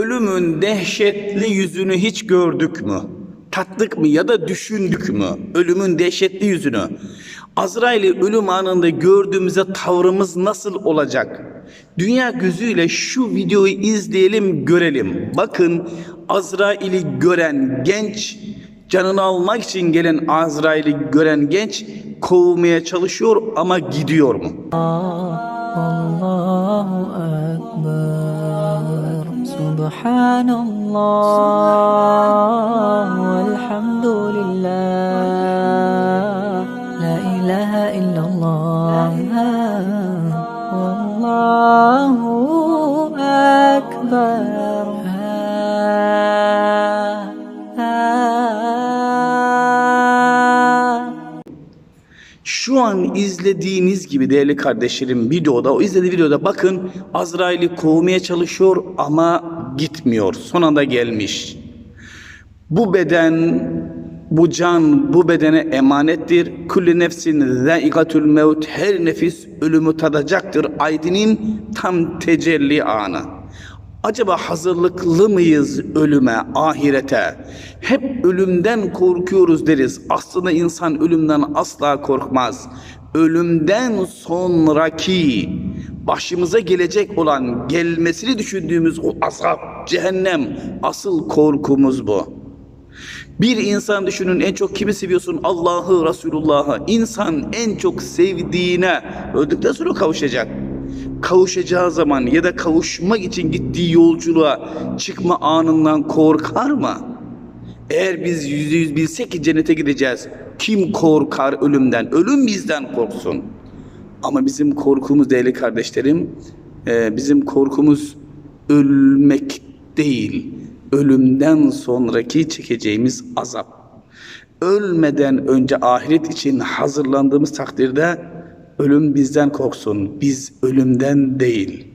ölümün dehşetli yüzünü hiç gördük mü? Tattık mı ya da düşündük mü? Ölümün dehşetli yüzünü. Azrail'i ölüm anında gördüğümüzde tavrımız nasıl olacak? Dünya gözüyle şu videoyu izleyelim, görelim. Bakın Azrail'i gören genç, canını almak için gelen Azrail'i gören genç kovmaya çalışıyor ama gidiyor mu? Allahu Ekber سبحان الله والحمد لله لا إله إلا الله والله أكبر Şu an izlediğiniz gibi değerli kardeşlerim videoda, o izlediği videoda bakın Azrail'i kovmaya çalışıyor ama gitmiyor. Son anda gelmiş. Bu beden, bu can bu bedene emanettir. Kulli nefsin zâikatül mevt. Her nefis ölümü tadacaktır. Aydının tam tecelli anı. Acaba hazırlıklı mıyız ölüme, ahirete? Hep ölümden korkuyoruz deriz. Aslında insan ölümden asla korkmaz. Ölümden sonraki başımıza gelecek olan gelmesini düşündüğümüz o azap, cehennem asıl korkumuz bu. Bir insan düşünün en çok kimi seviyorsun? Allah'ı, Resulullah'ı. İnsan en çok sevdiğine öldükten sonra kavuşacak. Kavuşacağı zaman ya da kavuşmak için gittiği yolculuğa çıkma anından korkar mı? Eğer biz yüzde yüz bilsek ki cennete gideceğiz, kim korkar ölümden? Ölüm bizden korksun. Ama bizim korkumuz değerli kardeşlerim, e, bizim korkumuz ölmek değil, ölümden sonraki çekeceğimiz azap. Ölmeden önce ahiret için hazırlandığımız takdirde ölüm bizden korksun, biz ölümden değil.